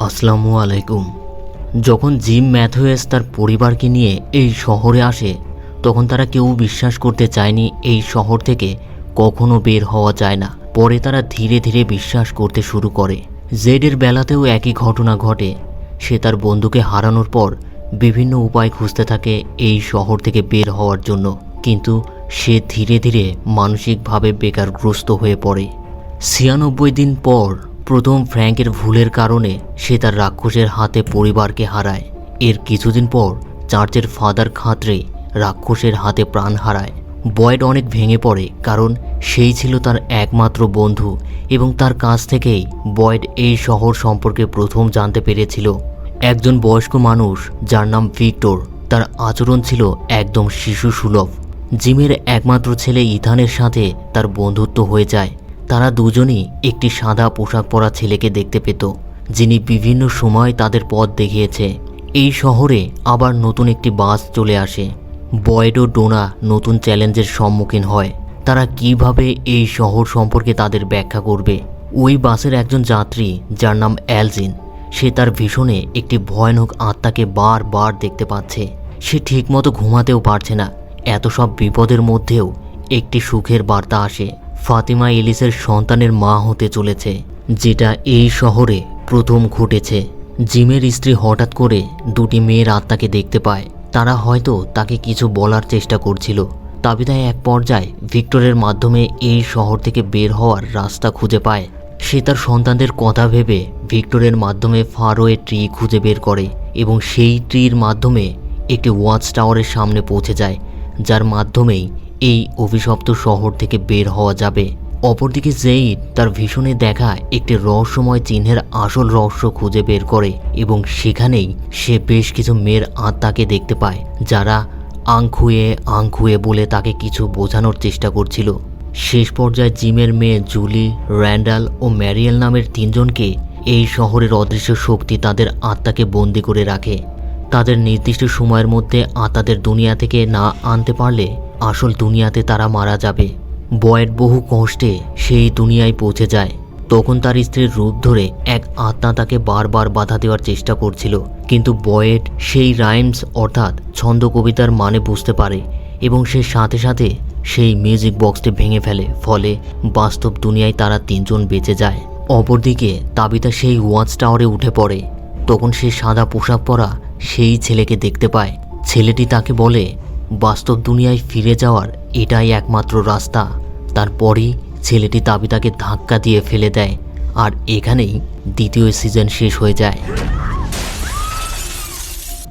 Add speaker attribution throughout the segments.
Speaker 1: আসসালামু আলাইকুম। যখন জিম ম্যাথওয়েস তার পরিবারকে নিয়ে এই শহরে আসে, তখন তারা কেউ বিশ্বাস করতে চায়নি এই শহর থেকে কখনো বের হওয়া যায় না। পরে তারা ধীরে ধীরে বিশ্বাস করতে শুরু করে। জেডের বেলাতেও একই ঘটনা ঘটে। সে তার বন্ধুকে হারানোর পর বিভিন্ন উপায় খুঁজতে থাকে এই শহর থেকে বের হওয়ার জন্য। কিন্তু সে ধীরে ধীরে মানসিকভাবে বেকারগ্রস্ত হয়ে পড়ে। ছিয়ানব্বই দিন পর প্রথম ফ্র্যাঙ্কের ভুলের কারণে সে তার রাক্ষসের হাতে পরিবারকে হারায়। এর কিছুদিন পর চার্চের ফাদার খাঁতরে রাক্ষসের হাতে প্রাণ হারায়। বয়েড অনেক ভেঙে পড়ে কারণ সেই ছিল তার একমাত্র বন্ধু এবং তার কাছ থেকেই বয়েড এই শহর সম্পর্কে প্রথম জানতে পেরেছিল। একজন বয়স্ক মানুষ যার নাম ভিক্টর, তার আচরণ ছিল একদম শিশু সুলভ জিমের একমাত্র ছেলে ইথানের সাথে তার বন্ধুত্ব হয়ে যায়। তারা দুজনই একটি সাদা পোশাক পরা ছেলেকে দেখতে পেত, যিনি বিভিন্ন সময় তাদের পথ দেখিয়েছে। এই শহরে আবার নতুন একটি বাস চলে আসে। বয়েড ও ডোনা নতুন চ্যালেঞ্জের সম্মুখীন হয়। তারা কীভাবে এই শহর সম্পর্কে তাদের ব্যাখ্যা করবে? ওই বাসের একজন যাত্রী, যার নাম অ্যালজিন, সে তার ভীষণে একটি ভয়ানক আত্মাকে বারবার দেখতে পাচ্ছে। সে ঠিকমতো ঘুমাতেও পারছে না। এত সব বিপদের মধ্যেও একটি সুখের বার্তা আসে। ফাতিমা এলিসের সন্তানের মা হতে চলেছে, যেটা এই শহরে প্রথম ঘটেছে। জিমের স্ত্রী হঠাৎ করে দুটি মেয়ের আত্মাকে দেখতে পায়। তারা হয়তো তাকে কিছু বলার চেষ্টা করছিল। তাবিদায় এক পর্যায়ে ভিক্টরের মাধ্যমে এই শহর থেকে বের হওয়ার রাস্তা খুঁজে পায়। সে তার সন্তানদের কথা ভেবে ভিক্টরের মাধ্যমে ফারোয়ে ট্রি খুঁজে বের করে এবং সেই ট্রির মাধ্যমে একটি ওয়াচ টাওয়ারের সামনে পৌঁছে যায়, যার মাধ্যমেই এই অভিশপ্ত শহর থেকে বের হওয়া যাবে। অপরদিকে জেইড তার ভীষণে দেখা একটি রহস্যময় চিহ্নের আসল রহস্য খুঁজে বের করে এবং সেখানেই সে বেশ কিছু মেয়ের আত্মাকে দেখতে পায়, যারা আংখুয়ে আংখুয়ে বলে তাকে কিছু বোঝানোর চেষ্টা করছিল। শেষ পর্যায়ে জিমের মেয়ে জুলি, র্যান্ডাল ও ম্যারিয়েল নামের তিনজনকে এই শহরের অদৃশ্য শক্তি তাদের আত্মাকে বন্দি করে রাখে। তাদের নির্দিষ্ট সময়ের মধ্যে আত্মাদের দুনিয়া থেকে না আনতে পারলে আসল দুনিয়াতে তারা মারা যাবে। বয়েড বহু কষ্টে সেই দুনিয়ায় পৌঁছে যায়। তখন তার স্ত্রীর রূপ ধরে এক আত্মা তাকে বারবার বাধা দেওয়ার চেষ্টা করছিল। কিন্তু বয়েড সেই রাইমস অর্থাৎ ছন্দ কবিতার মানে বুঝতে পারে এবং সে সাথে সাথে সেই মিউজিক বক্সটি ভেঙে ফেলে। ফলে বাস্তব দুনিয়ায় তারা তিনজন বেঁচে যায়। অপরদিকে তাবিতা সেই ওয়াচ টাওয়ারে উঠে পড়ে। তখন সে সাদা পোশাক পরা সেই ছেলেকে দেখতে পায়। ছেলেটি তাকে বলে বাস্তব দুনিয়ায় ফিরে যাওয়ার এটাই একমাত্র রাস্তা। তারপরই ছেলেটি তাবিতাকে ধাক্কা দিয়ে ফেলে দেয় আর এখানেই দ্বিতীয় সিজন শেষ হয়ে যায়।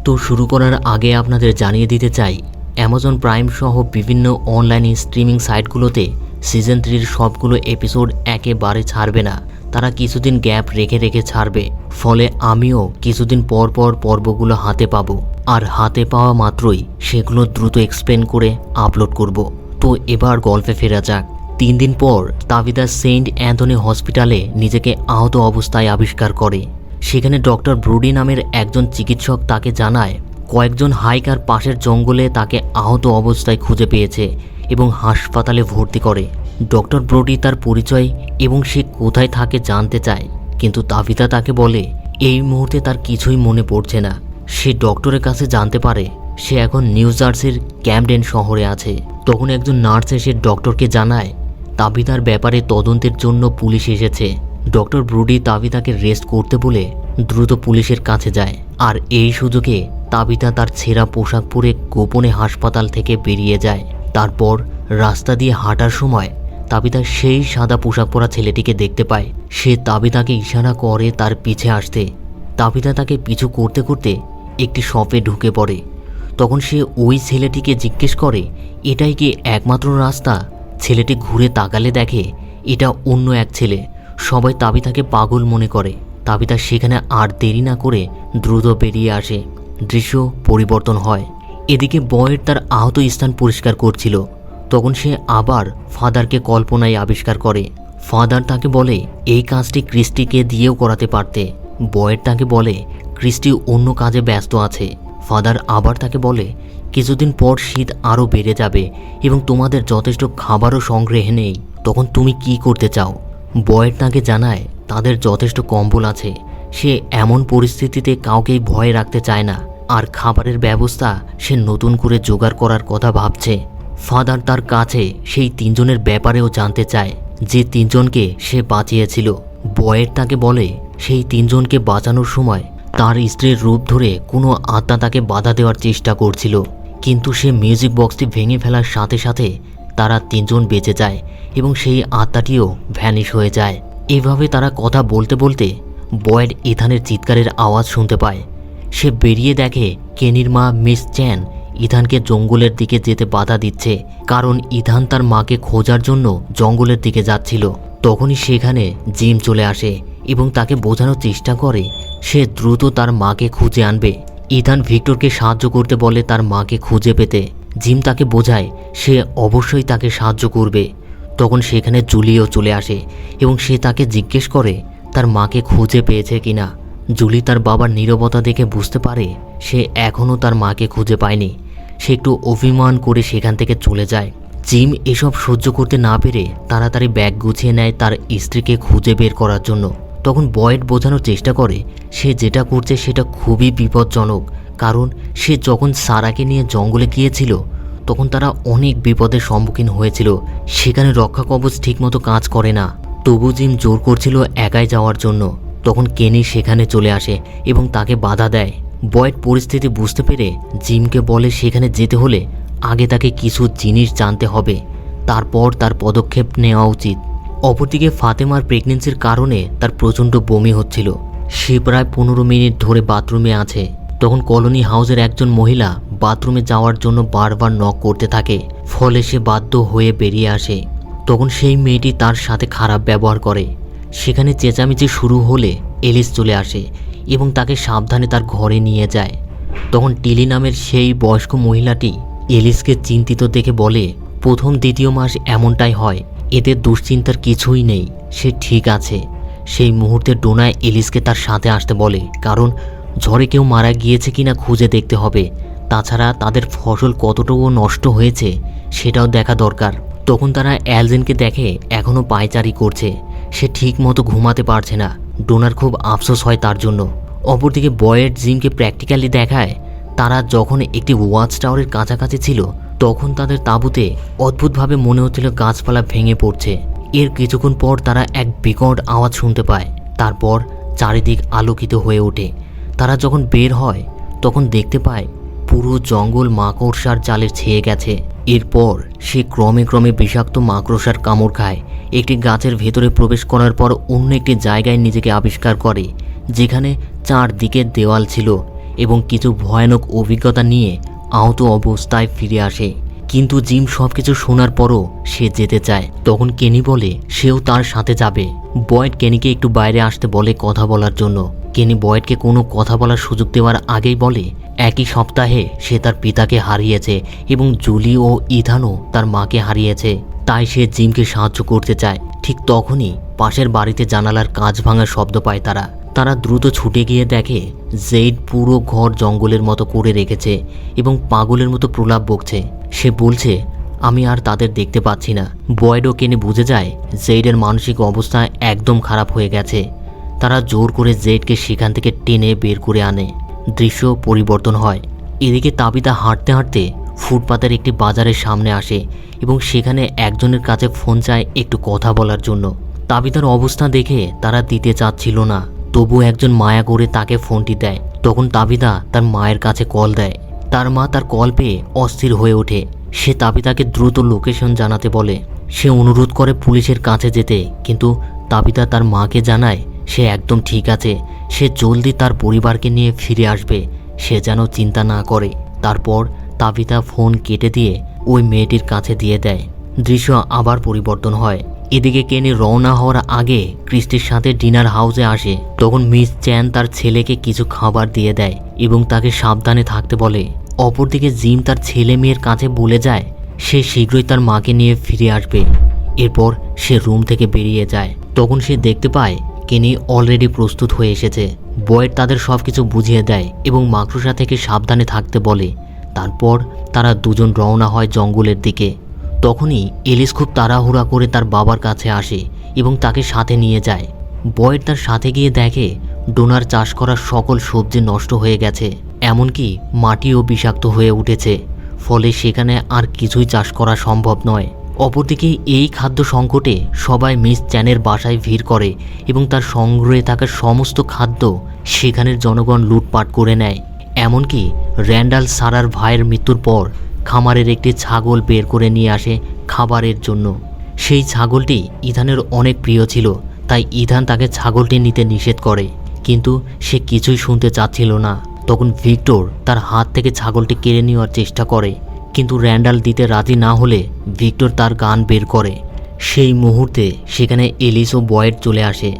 Speaker 1: তো শুরু করার আগে আপনাদের জানিয়ে দিতে চাই অ্যামাজন প্রাইম সহ বিভিন্ন অনলাইন স্ট্রিমিং সাইটগুলোতে সিজন থ্রির সবগুলো এপিসোড একেবারে ছাড়বে না। তারা কিছুদিন গ্যাপ রেখে রেখে ছাড়বে। ফলে আমিও কিছুদিন পর পর পর্বগুলো হাতে পাবো। আর হাতে পাওয়া মাত্রই সেগুলো দ্রুত এক্সপ্লেন করে আপলোড করব। তো এবার গল্পে ফেরা যাক। তিন দিন পর তাবিদা সেন্ট অ্যান্থনি হসপিটালে নিজেকে আহত অবস্থায় আবিষ্কার করে। সেখানে ডক্টর ব্রুডি নামের একজন চিকিৎসক তাকে জানায়, কয়েকজন হাইকার পাশের জঙ্গলে তাকে আহত অবস্থায় খুঁজে পেয়েছে এবং হাসপাতালে ভর্তি করে। ডক্টর ব্রোডি তার পরিচয় এবং সে কোথায় থাকে জানতে চায়, কিন্তু তাবিতা তাকে বলে, এই মুহূর্তে তার কিছুই মনে পড়ছে না। সে ডক্টরের কাছে জানতে পারে, সে এখন নিউ জার্সির ক্যামডেন শহরে আছে। তখন একজন নার্স এসে ডক্টরকে জানায়, তাবিতার ব্যাপারে তদন্তের জন্য পুলিশ এসেছে। ডক্টর ব্রুডি তাবিতাকে রেস্ট করতে বলে দ্রুত পুলিশের কাছে যায়। আর এই সুযোগে তাবিতা তার ছেঁড়া পোশাক পরে গোপনে হাসপাতাল থেকে বেরিয়ে যায়। তারপর রাস্তা দিয়ে হাঁটার সময় তাবিতা সেই সাদা পোশাক পরা ছেলেটিকে দেখতে পায়। সে তাবিতাকে ইশারা করে তার পিছে আসতে। তাবিতা তাকে পিছু করতে করতে একটি শপে ঢুকে পড়ে। তখন সে ওই ছেলেটিকে জিজ্ঞেস করে, এটাই কি একমাত্র রাস্তা? ছেলেটি ঘুরে তাকালে দেখে, এটা অন্য এক ছেলে। সবাই তাবিতাকে পাগল মনে করে। তাবিতা সেখানে আর দেরি না করে দ্রুত বেরিয়ে আসে। দৃশ্য পরিবর্তন হয়। এদিকে বয়ের তার আহত স্থান পরিষ্কার করছিল। তখন সে আবার ফাদারকে কল্পনায় আবিষ্কার করে। ফাদার তাকে বলে, এই কাজটি ক্রিস্টিকে দিয়েও করাতে পারতে। বয়ের তাকে বলে, ক্রিস্টি অন্য কাজে ব্যস্ত আছে। ফাদার আবার তাকে বলে, কিছুদিন পর শীত আরও বেড়ে যাবে এবং তোমাদের যথেষ্ট খাবারও সংগ্রহে নেই। তখন তুমি কি করতে চাও? বয়ের তাকে জানায়, তাদের যথেষ্ট কম্বল আছে। সে এমন পরিস্থিতিতে কাউকেই ভয় রাখতে চায় না। আর খাবারের ব্যবস্থা সে নতুন করে জোগাড় করার কথা ভাবছে। ফাদার তার কাছে সেই তিনজনের ব্যাপারেও জানতে চায় যে তিনজনকে সে বাঁচিয়েছিল। বয়ের তাকে বলে, সেই তিনজনকে বাঁচানোর সময় তার স্ত্রীর রূপ ধরে কোনো আত্মা তাকে বাধা দেওয়ার চেষ্টা করছিল। কিন্তু সে মিউজিক বক্সটি ভেঙে ফেলার সাথে সাথে তারা তিনজন বেঁচে যায় এবং সেই আত্মাটিও ভ্যানিশ হয়ে যায়। এভাবে তারা কথা বলতে বলতে বয়েড ইথানের চিৎকারের আওয়াজ শুনতে পায়। সে বেরিয়ে দেখে কেনির মা মিস চ্যান ইথানকে জঙ্গলের দিকে যেতে বাধা দিচ্ছে, কারণ ইথান তার মাকে খোঁজার জন্য জঙ্গলের দিকে যাচ্ছিল। তখনই সেখানে জিম চলে আসে এবং তাকে বোঝানোর চেষ্টা করে, সে দ্রুত তার মাকে খুঁজে আনবে। ইথান ভিক্টরকে সাহায্য করতে বলে তার মাকে খুঁজে পেতে। জিম তাকে বোঝায়, সে অবশ্যই তাকে সাহায্য করবে। তখন সেখানে জুলিও চলে আসে এবং সে তাকে জিজ্ঞেস করে, তার মাকে খুঁজে পেয়েছে কিনা? জুলি তার বাবার নীরবতা দেখে বুঝতে পারে, সে এখনও তার মাকে খুঁজে পায়নি। সে একটু অভিমান করে সেখান থেকে চলে যায়। জিম এসব সহ্য করতে না পেরে তাড়াতাড়ি ব্যাগ গুছিয়ে নেয় তার স্ত্রীকে খুঁজে বের করার জন্য। তখন বয়েড বোঝানোর চেষ্টা করে, সে যেটা করছে সেটা খুবই বিপজ্জনক, কারণ সে যখন সারাকে নিয়ে জঙ্গলে গিয়েছিল, তখন তারা অনেক বিপদের সম্মুখীন হয়েছিল। সেখানে রক্ষা কবচ ঠিকমতো কাজ করে না। তবু জিম জোর করছিল একাই যাওয়ার জন্য। তখন কেনি সেখানে চলে আসে এবং তাকে বাধা দেয়। বয়েড পরিস্থিতি বুঝতে পেরে জিমকে বলে সেখানে যেতে হলে আগে তাকে কিছু জিনিস জানতে হবে, তারপর তার পদক্ষেপ নেওয়া উচিত। অপরদিকে ফাতেমার প্রেগনেন্সির কারণে তার প্রচণ্ড বমি হচ্ছিল। সে প্রায় পনেরো মিনিট ধরে বাথরুমে আছে। তখন কলোনি হাউসের একজন মহিলা বাথরুমে যাওয়ার জন্য বারবার নক করতে থাকে, ফলে সে বাধ্য হয়ে বেরিয়ে আসে। তখন সেই মেয়েটি তার সাথে খারাপ ব্যবহার করে। সেখানে চেঁচামেচি শুরু হলে এলিস চলে আসে। এবং তাকে সাবধানে তার ঘরে নিয়ে যায়। তখন টিলি নামের সেই বয়স্ক মহিলাটি এলিসকে চিন্তিত দেখে বলে, প্রথম দ্বিতীয় মাস এমনটাই হয়, এতে দুশ্চিন্তার কিছুই নেই, সে ঠিক আছে। সেই মুহূর্তে ডোনায় এলিসকে তার সাথে আসতে বলে, কারণ ঝড়ে কেউ মারা গিয়েছে কিনা খুঁজে দেখতে হবে। তাছাড়া তাদের ফসল কতটুকু নষ্ট হয়েছে সেটাও দেখা দরকার। তখন তারা অ্যালজেনকে দেখে এখনও পায়চারি করছে, সে ঠিক মতো ঘুমাতে পারছে না। ডোনার খুব আফসোস হয় তার জন্য। অপরদিকে বয়েড জিমকে প্র্যাকটিক্যালি দেখায়, তারা যখন একটি ওয়াচ টাওয়ারের কাছাকাছি ছিল, তখন তাদের তাঁবুতে অদ্ভুতভাবে মনে হচ্ছিল গাছপালা ভেঙে পড়ছে। এর কিছুক্ষণ পর তারা এক বিকট আওয়াজ শুনতে পায়, তারপর চারিদিক আলোকিত হয়ে ওঠে। তারা যখন বের হয়, তখন দেখতে পায়, পুরো জঙ্গল মাকড়সার জালে ছেয়ে গেছে। এরপর সে ক্রমে ক্রমে বিষাক্ত মাকড়সার কামড় খায় একটি গাছের ভেতরে প্রবেশ করার পর অন্য একটি জায়গায় নিজেকে আবিষ্কার করে, যেখানে চারদিকে দেওয়াল ছিল এবং কিছু ভয়ানক অভিজ্ঞতা নিয়ে আহত অবস্থায় ফিরে আসে। কিন্তু জিম সব কিছু শোনার পরও সে যেতে চায়। তখন কেনি বলে, সেও তার সাথে যাবে। বয়েড কেনিকে একটু বাইরে আসতে বলে কথা বলার জন্য। কেনি বয়েডকে কোনো কথা বলার সুযোগ দেওয়ার আগেই বলে, একই সপ্তাহে সে তার পিতাকে হারিয়েছে এবং জুলি ও ইথানও তার মাকে হারিয়েছে। তাই সে জিমকে সাহায্য করতে চায়। ঠিক তখনই পাশের বাড়িতে জানালার কাঁচ ভাঙার শব্দ পায় তারা। তারা দ্রুত ছুটে গিয়ে দেখে, জেইড পুরো ঘর জঙ্গলের মতো করে রেখেছে এবং পাগলের মতো প্রলাপ বকছে। সে বলছে, আমি আর তাদের দেখতে পাচ্ছি না। বয়েডও কেনে বুঝে যায়, জেইডের মানসিক অবস্থা একদম খারাপ হয়ে গেছে। তারা জোর করে জেডকে সেখান থেকে টেনে বের করে আনে। দৃশ্য পরিবর্তন হয়। এদিকে তাবিতা হাঁটতে হাঁটতে ফুটপাতের একটি বাজারের সামনে আসে এবং সেখানে একজনের কাছে ফোন চায় একটু কথা বলার জন্য। তাবিতার অবস্থা দেখে তারা দিতে চাচ্ছিল না। তবু একজন মায়া করে তাকে ফোনটি দেয়। তখন তাবিদা তার মায়ের কাছে কল দেয়। তার মা তার কল পেয়ে অস্থির হয়ে ওঠে। সে তাবিতাকে দ্রুত লোকেশন জানাতে বলে, সে অনুরোধ করে পুলিশের কাছে যেতে, কিন্তু তাবিতা তার মাকে জানায়, সে একদম ঠিক আছে। সে জলদি তার পরিবারকে নিয়ে ফিরে আসবে। সে যেন চিন্তা না করে। তারপর তাবিতা ফোন কেটে দিয়ে ওই মেয়েটির কাছে দিয়ে দেয়। দৃশ্য আবার পরিবর্তন হয়। এদিকে কেনি রওনা হওয়ার আগে ক্রিস্টির সাথে ডিনার হাউসে আসে। তখন মিস চ্যান তার ছেলেকে কিছু খাবার দিয়ে দেয় এবং তাকে সাবধানে থাকতে বলে। অপরদিকে জিম তার ছেলে মেয়ের কাছে বলে যায়, সে শীঘ্রই তার মাকে নিয়ে ফিরে আসবে। এরপর সে রুম থেকে বেরিয়ে যায়। তখন সে দেখতে পায়, কেনি অলরেডি প্রস্তুত হয়ে এসেছে। বয়েড তাদের সব কিছু বুঝিয়ে দেয় এবং মাকড়সা থেকে সাবধানে থাকতে বলে। তারপর তারা দুজন রওনা হয় জঙ্গলের দিকে। তখনই এলিস খুব তাড়াহুড়া করে তার বাবার কাছে আসে এবং তাকে সাথে নিয়ে যায়। বয়ের তার সাথে গিয়ে দেখে, ডোনার চাষ করা সকল সবজি নষ্ট হয়ে গেছে, এমনকি মাটিও বিষাক্ত হয়ে উঠেছে, ফলে সেখানে আর কিছুই চাষ করা সম্ভব নয়। অপরদিকে এই খাদ্য সংকটে সবাই মিস চ্যানের বাসায় ভিড় করে এবং তার সংগ্রহে থাকা সমস্ত খাদ্য সেখানের জনগণ লুটপাট করে নেয়। এমনকি র্যান্ডাল সারার ভাইয়ের মৃত্যুর পর খামারের একটি ছাগল বের করে নিয়ে আসে খাবারের জন্য। সেই ছাগলটি ইথানের অনেক প্রিয় ছিল, তাই ইধান তাকে ছাগলটি নিতে নিষেধ করে। কিন্তু সে কিছুই শুনতে চাচ্ছিল না। তখন ভিক্টর তার হাত থেকে ছাগলটি কেড়ে নেওয়ার চেষ্টা করে, কিন্তু র্যান্ডাল দিতে রাজি না হলে ভিক্টর তার গান বের করে। সেই মুহূর্তে সেখানে এলিস ও বয়েড চলে আসে।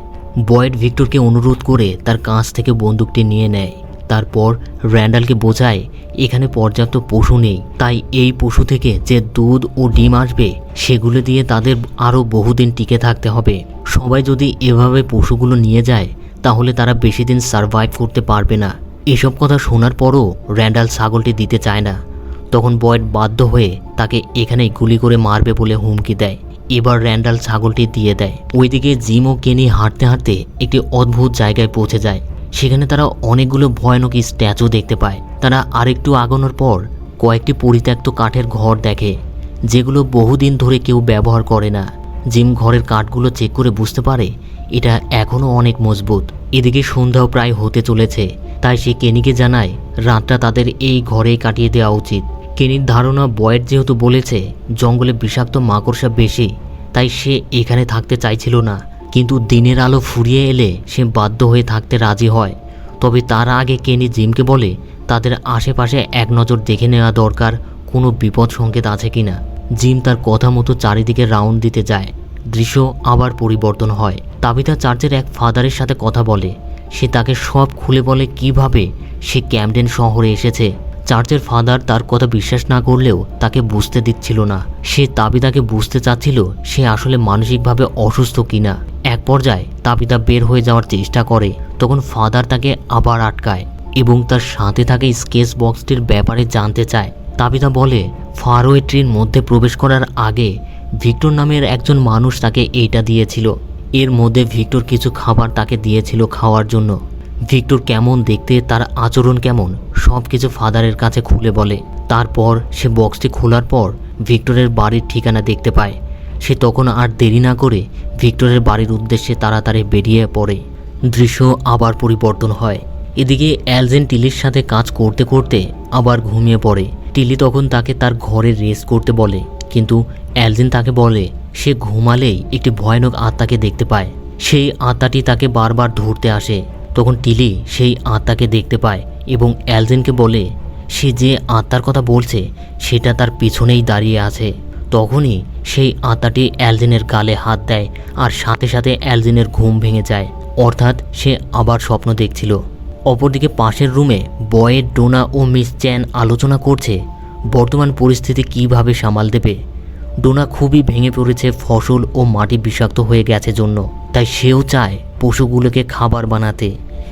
Speaker 1: বয়েড ভিক্টরকে অনুরোধ করে তার কাছ থেকে বন্দুকটি নিয়ে নেয়। তারপর র্যান্ডালকে বোঝায়, এখানে পর্যাপ্ত পশু নেই। তাই এই পশু থেকে যে দুধ ও ডিম আসবে, সেগুলো দিয়ে তাদের আরও বহুদিন টিকে থাকতে হবে। সবাই যদি এভাবে পশুগুলো নিয়ে যায়, তাহলে তারা বেশি দিন সারভাইভ করতে পারবে না। এসব কথা শোনার পরও র্যান্ডাল ছাগলটি দিতে চায় না। তখন বয়েড বাধ্য হয়ে তাকে এখানেই গুলি করে মারবে বলে হুমকি দেয়। এবার র্যান্ডাল ছাগলটি দিয়ে দেয়। ওইদিকে জিম ও কেনি হাঁটতে হাঁটতে একটি অদ্ভুত জায়গায় পৌঁছে যায়। সেখানে তারা অনেকগুলো ভয়ানক স্ট্যাচু দেখতে পায়। তারা আরেকটু আগানোর পর কয়েকটি পরিত্যক্ত কাঠের ঘর দেখে, যেগুলো বহুদিন ধরে কেউ ব্যবহার করে না। জিম ঘরের কাঠগুলো চেক করে বুঝতে পারে, এটা এখনও অনেক মজবুত। এদিকে সন্ধ্যাও প্রায় হতে চলেছে, তাই সে কেনিকে জানায়, রাতটা তাদের এই ঘরেই কাটিয়ে দেওয়া উচিত। কেনির ধারণা বয়েড যেহেতু বলেছে, জঙ্গলে বিষাক্ত মাকড়সা বেশি, তাই সে এখানে থাকতে চাইছিল না। কিন্তু দিনের আলো ফুরিয়ে এলে সে বাধ্য হয়ে থাকতে রাজি হয়। তবে তার আগে কেনি জিমকে বলে, তাদের আশেপাশে এক নজর দেখে নেওয়া দরকার, কোনো বিপদ সংকেত আছে কিনা? জিম তার কথা মতো চারিদিকে রাউন্ড দিতে যায়। দৃশ্য আবার পরিবর্তন হয়। তাবিতা চার্চের এক ফাদারের সাথে কথা বলে। সে তাকে সব খুলে বলে কীভাবে সে ক্যামডেন শহরে এসেছে। চার্চের ফাদার তার কথা বিশ্বাস না করলেও তাকে বুঝতে দিচ্ছিল না। সে তাবিদাকে বুঝতে চাচ্ছিল সে আসলে মানসিকভাবে অসুস্থ কিনা। এক পর্যায়ে তাবিদা বের হয়ে যাওয়ার চেষ্টা করে, তখন ফাদার তাকে আবার আটকায় এবং তার সাথে থাকা স্কেচ বক্সটির ব্যাপারে জানতে চায়। তাবিদা বলে ফারোয়ে ট্রির মধ্যে প্রবেশ করার আগে ভিক্টর নামের একজন মানুষ তাকে এইটা দিয়েছিল। এর মধ্যে ভিক্টর কিছু খাবার তাকে দিয়েছিল খাওয়ার জন্য। ভিক্টর কেমন দেখতে, তার আচরণ কেমন, সব কিছু ফাদারের কাছে খুলে বলে। তারপর সে বক্সটি খোলার পর ভিক্টরের বাড়ির ঠিকানা দেখতে পায়। সে তখন আর দেরি না করে ভিক্টরের বাড়ির উদ্দেশ্যে তাড়াতাড়ি বেরিয়ে পড়ে। দৃশ্য আবার পরিবর্তন হয়। এদিকে অ্যালজেন টিলির সাথে কাজ করতে করতে আবার ঘুমিয়ে পড়ে। টিলি তখন তাকে তার ঘরে রেস্ট করতে বলে, কিন্তু অ্যালজেন তাকে বলে, সে ঘুমালেই একটি ভয়ানক আত্মাকে দেখতে পায়। সেই আত্মাটি তাকে বারবার ধরতে আসে। তখন টিলি সেই আত্মাকে দেখতে পায় এবং অ্যালজেনকে বলে, সে যে আত্মার কথা বলছে, সেটা তার পিছনেই দাঁড়িয়ে আছে। তখনই সেই আত্মাটি অ্যালজেনের গালে হাত দেয় আর সাথে সাথে অ্যালজেনের ঘুম ভেঙে যায়। অর্থাৎ সে আবার স্বপ্ন দেখছিল। অপরদিকে পাশের রুমে বয়েড ডোনা ও মিস চ্যান আলোচনা করছে, বর্তমান পরিস্থিতি কীভাবে সামাল দেবে? ডোনা খুবই ভেঙে পড়েছে, ফসল ও মাটি বিষাক্ত হয়ে গেছে জন্য। তাই সেও চায় পশুগুলোকে খাবার বানাতে,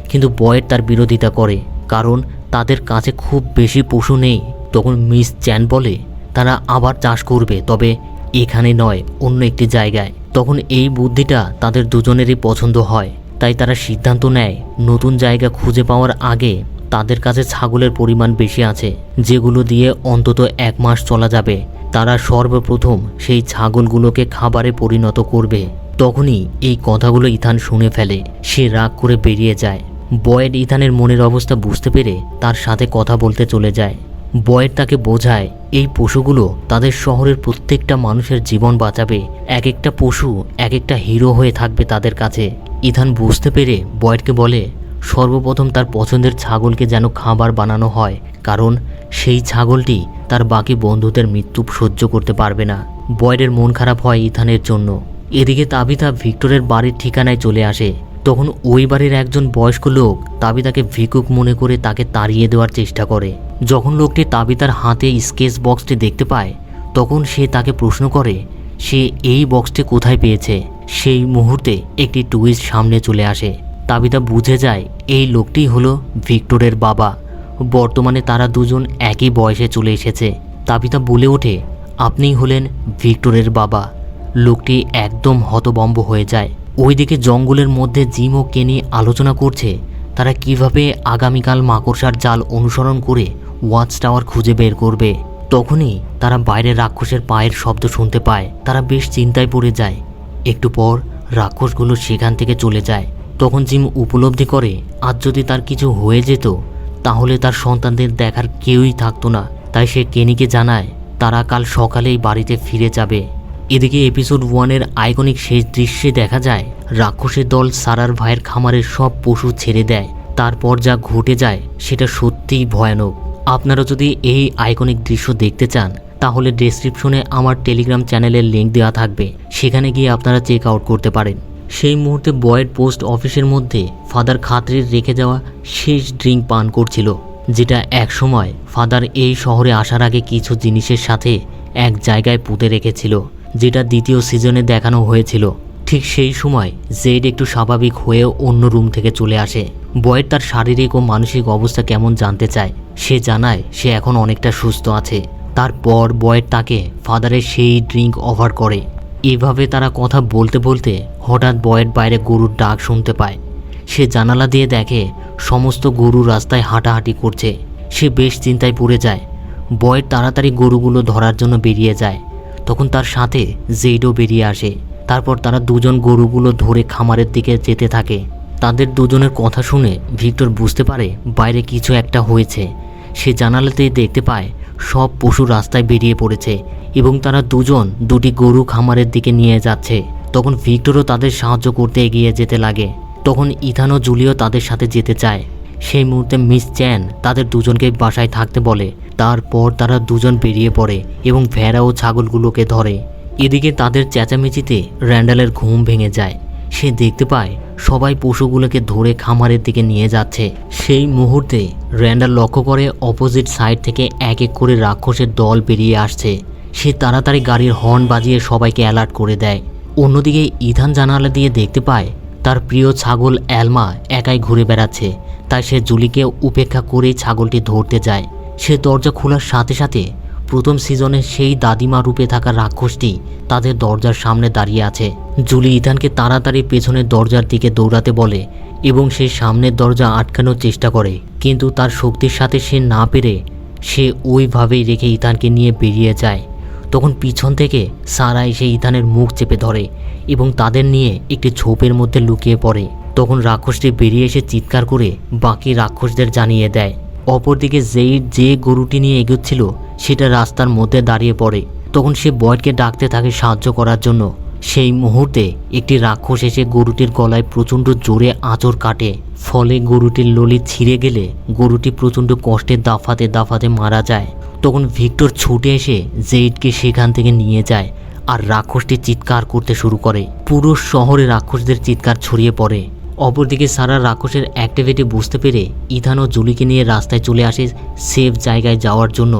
Speaker 1: কিন্তু বয়ের তার বিরোধিতা করে, কারণ তাদের কাছে খুব বেশি পশু নেই। তখন মিস চ্যান বলে, তারা আবার চাষ করবে, তবে এখানে নয়, অন্য একটি জায়গায়। তখন এই বুদ্ধিটা তাদের দুজনেরই পছন্দ হয়। তাই তারা সিদ্ধান্ত নেয়, নতুন জায়গা খুঁজে পাওয়ার আগে তাদের কাছে ছাগলের পরিমাণ বেশি আছে, যেগুলো দিয়ে অন্তত এক মাস চলা যাবে। তারা সর্বপ্রথম সেই ছাগলগুলোকে খাবারে পরিণত করবে। তখনই এই কথাগুলো ইথান শুনে ফেলে। সে রাগ করে বেরিয়ে যায়। বয়েড ইথানের মনের অবস্থা বুঝতে পেরে তার সাথে কথা বলতে চলে যায়। বয়েড তাকে বোঝায়, এই পশুগুলো তাদের শহরের প্রত্যেকটা মানুষের জীবন বাঁচাবে। এক একটা পশু এক একটা হিরো হয়ে থাকবে তাদের কাছে। ইথান বুঝতে পেরে বয়েডকে বলে, সর্বপ্রথম তার পছন্দের ছাগলকে যেন খাবার বানানো হয়, কারণ সেই ছাগলটি তার বাকি বন্ধুদের মৃত্যু সহ্য করতে পারবে না। বয়েডের মন খারাপ হয় ইথানের জন্য। এদিকে তাবিতা ভিক্টরের বাড়ির ঠিকানায় চলে আসে। তখন ওই বাড়ির একজন বয়স্ক লোক তাবিতাকে ভিকুক মনে করে তাকে তাড়িয়ে দেওয়ার চেষ্টা করে। যখন লোকটি তাবিতার হাতে স্কেচ বক্সটি দেখতে পায়, তখন সে তাকে প্রশ্ন করে, সে এই বক্সটি কোথায় পেয়েছে? সেই মুহূর্তে একটি টুইস্ট সামনে চলে আসে। তাবিতা বুঝে যায়, এই লোকটিই হলো ভিক্টরের বাবা। বর্তমানে তারা দুজন একই বয়সে চলে এসেছে। তাবিতা বলে ওঠে, আপনিই হলেন ভিক্টরের বাবা। লোকটি একদম হতবম্ব হয়ে যায়। ওইদিকে জঙ্গলের মধ্যে জিম ও কেনি আলোচনা করছে, তারা কীভাবে আগামীকাল মাকড়সার জাল অনুসরণ করে ওয়াচ টাওয়ার খুঁজে বের করবে। তখনই তারা বাইরে রাক্ষসের পায়ের শব্দ শুনতে পায়। তারা বেশ চিন্তায় পড়ে যায়। একটু পর রাক্ষসগুলো সেখান থেকে চলে যায়। তখন জিম উপলব্ধি করে, আজ যদি তার কিছু হয়ে যেত, তাহলে তার সন্তানদের দেখার কেউই থাকতো না। তাই সে কেনিকে জানায়, তারা কাল সকালেই বাড়িতে ফিরে যাবে। এদিকে এপিসোড ওয়ানের আইকনিক শেষ দৃশ্যে দেখা যায়, রাক্ষসের দল সারার ভাইয়ের খামারের সব পশু ছেড়ে দেয়, তারপর যা ঘটে যায় সেটা সত্যিই ভয়ানক। আপনারা যদি এই আইকনিক দৃশ্য দেখতে চান, তাহলে ডেসক্রিপশনে আমার টেলিগ্রাম চ্যানেলের লিঙ্ক দেওয়া থাকবে, সেখানে গিয়ে আপনারা চেক আউট করতে পারেন। সেই মুহূর্তে বয়ের পোস্ট অফিসের মধ্যে ফাদার খাতরের রেখে যাওয়া শেষ ড্রিঙ্ক পান করছিল, যেটা একসময় ফাদার এই শহরে আসার আগে কিছু জিনিসের সাথে এক জায়গায় পুঁতে রেখেছিল। যেটা দ্বিতীয় সিজনে দেখানো হয়েছিল। ঠিক সেই সময় জেড একটু স্বাভাবিক হয়ে অন্য রুম থেকে চলে আসে। বয়েড তার শারীরিক ও মানসিক অবস্থা কেমন জানতে চায়, সে জানায় সে এখন অনেকটা সুস্থ আছে। তারপর বয়েড তাকে ফাদারের সেই ড্রিঙ্ক অফার করে। এভাবে তারা কথা বলতে বলতে হঠাৎ বয়েড বাইরে গরুর ডাক শুনতে পায়। সে জানালা দিয়ে দেখে সমস্ত গরু রাস্তায় হাঁটাহাঁটি করছে। সে বেশ চিন্তায় পড়ে যায়। বয়েড তাড়াতাড়ি গরুগুলো ধরার জন্য বেরিয়ে যায়। তখন তার সাথে জেইডও বেরিয়ে আসে। তারপর তারা দুজন গরুগুলো ধরে খামারের দিকে যেতে থাকে। তাদের দুজনের কথা শুনে ভিক্টর বুঝতে পারে বাইরে কিছু একটা হয়েছে। সে জানালাতেই দেখতে পায় সব পশু রাস্তায় বেরিয়ে পড়েছে এবং তারা দুজন দুটি গরু খামারের দিকে নিয়ে যাচ্ছে। তখন ভিক্টরও তাদের সাহায্য করতে এগিয়ে যেতে লাগে। তখন ইথান ও জুলিও তাদের সাথে যেতে চায়। সেই মুহূর্তে মিস চ্যান তাদের দুজনকে বাসায় থাকতে বলে। তারপর তারা দুজন বেরিয়ে পড়ে এবং ভেড়া ও ছাগলগুলোকে ধরে। এদিকে তাদের চেঁচামেচিতে র্যান্ডালের ঘুম ভেঙে যায়। সে দেখতে পায় সবাই পশুগুলোকে ধরে খামারের দিকে নিয়ে যাচ্ছে। সেই মুহূর্তে র্যান্ডাল লক্ষ্য করে অপোজিট সাইড থেকে এক এক করে রাক্ষসের দল বেরিয়ে আসছে। সে তাড়াতাড়ি গাড়ির হর্ন বাজিয়ে সবাইকে অ্যালার্ট করে দেয়। অন্যদিকে ইথান জানালা দিয়ে দেখতে পায় তার প্রিয় ছাগল অ্যালমা একাই ঘুরে বেড়াচ্ছে। তাই সে জুলিকে উপেক্ষা করেই ছাগলটি ধরতে যায়। সে দরজা খোলার সাথে সাথে প্রথম সিজনে সেই দাদিমা রূপে থাকা রাক্ষসটি তাদের দরজার সামনে দাঁড়িয়ে আছে। জুলি ইথানকে তাড়াতাড়ি পেছনের দরজার দিকে দৌড়াতে বলে এবং সে সামনের দরজা আটকানোর চেষ্টা করে। কিন্তু তার শক্তির সাথে সে না পেরে সে ওইভাবেই রেখে ইথানকে নিয়ে বেরিয়ে যায়। তখন পিছন থেকে সারা এসে ইথানের মুখ চেপে ধরে এবং তাদের নিয়ে একটি ঝোপের মধ্যে লুকিয়ে পড়ে। তখন রাক্ষসটি বেরিয়ে এসে চিৎকার করে বাকি রাক্ষসদের জানিয়ে দেয়। অপরদিকে জেইড যে গরুটি নিয়ে এগোচ্ছিল, সেটা রাস্তার মধ্যে দাঁড়িয়ে পড়ে। তখন সে বয়ডকে ডাকতে থাকে সাহায্য করার জন্য। সেই মুহূর্তে একটি রাক্ষস এসে গরুটির গলায় প্রচণ্ড জোরে আঁচড় কাটে। ফলে গরুটির ললি ছিঁড়ে গেলে গরুটি প্রচণ্ড কষ্টে দাফাতে দাফাতে মারা যায়। তখন ভিক্টর ছুটে এসে জেইডকে সেখান থেকে নিয়ে যায় আর রাক্ষসটি চিৎকার করতে শুরু করে। পুরো শহরে রাক্ষসদের চিৎকার ছড়িয়ে পড়ে। অপরদিকে সারা রাক্ষসের অ্যাক্টিভিটি বুঝতে পেরে ইথান ও জুলিকে নিয়ে রাস্তায় চলে আসে সেফ জায়গায় যাওয়ার জন্য।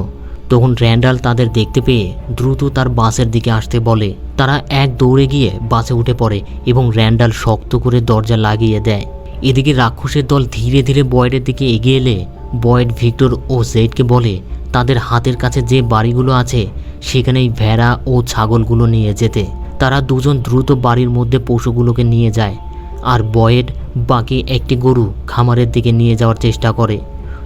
Speaker 1: তখন র্যান্ডাল তাদের দেখতে পেয়ে দ্রুত তার বাসের দিকে আসতে বলে। তারা এক দৌড়ে গিয়ে বাসে উঠে পড়ে এবং র্যান্ডাল শক্ত করে দরজা লাগিয়ে দেয়। এদিকে রাক্ষসের দল ধীরে ধীরে বয়েডের দিকে এগিয়ে এলে বয়েড ভিক্টর ও জেডকে বলে, তাদের হাতের কাছে যে বাড়িগুলো আছে, সেখানেই ভেড়া ও ছাগলগুলো নিয়ে যেতে। তারা দুজন দ্রুত বাড়ির মধ্যে পশুগুলোকে নিয়ে যায়। আর বয়েড বাকি একটি গরু খামারের দিকে নিয়ে যাওয়ার চেষ্টা করে।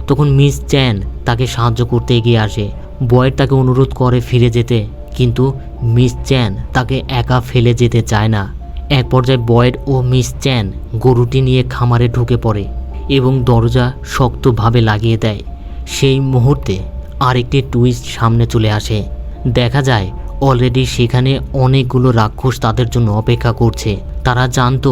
Speaker 1: তখন মিস চ্যান তাকে সাহায্য করতে এগিয়ে আসে। বয়েড তাকে অনুরোধ করে ফিরে যেতে, কিন্তু মিস চ্যান তাকে একা ফেলে যেতে চায় না। এক পর্যায়ে বয়েড ও মিস চ্যান গরুটি নিয়ে খামারে ঢুকে পড়ে এবং দরজা শক্তভাবে লাগিয়ে দেয়। সেই মুহূর্তে আরেকটি টুইস্ট সামনে চলে আসে। দেখা যায় অলরেডি সেখানে অনেকগুলো রাক্ষস তাদের জন্য অপেক্ষা করছে। তারা জানতো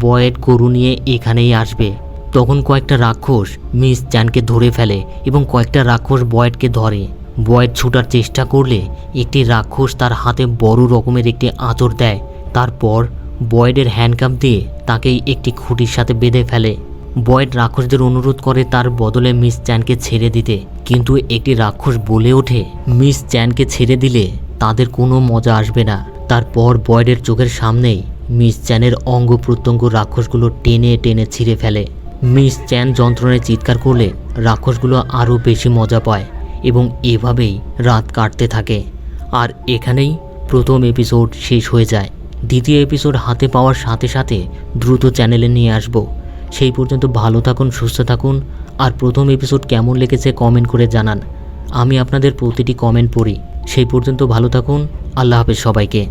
Speaker 1: বয়েড গরু নিয়ে এখানেই আসবে। তখন কয়েকটা রাক্ষস মিস চ্যানকে ধরে ফেলে এবং কয়েকটা রাক্ষস বয়েডকে ধরে। বয়েড ছুটার চেষ্টা করলে একটি রাক্ষস তার হাতে বড় রকমের একটি আঁচড় দেয়। তারপর বয়েডের হ্যান্ডকাপ দিয়ে তাকে একটি খুঁটির সাথে বেঁধে ফেলে। বয়েড রাক্ষসদের অনুরোধ করে তার বদলে মিস চ্যানকে ছেড়ে দিতে। কিন্তু একটি রাক্ষস বলে ওঠে, মিস চ্যানকে ছেড়ে দিলে তাদের কোনো মজা আসবে না। তারপর বয়েডের চোখের সামনেই মিস চ্যানের অঙ্গ প্রত্যঙ্গ রাক্ষসগুলো টেনে টেনে ছিঁড়ে ফেলে। মিস চ্যান যন্ত্রণায় চিৎকার করলে রাক্ষসগুলো আরও বেশি মজা পায় এবং এভাবেই রাত কাটতে থাকে। আর এখানেই প্রথম এপিসোড শেষ হয়ে যায়। দ্বিতীয় এপিসোড হাতে পাওয়ার সাথে সাথে দ্রুত চ্যানেলে নিয়ে আসব। সেই পর্যন্ত ভালো থাকুন, সুস্থ থাকুন। আর প্রথম এপিসোড কেমন লেগেছে কমেন্ট করে জানান। আমি আপনাদের প্রতিটি কমেন্ট পড়ি। সেই পর্যন্ত ভালো থাকুন। আল্লাহ হাফেজ সবাইকে।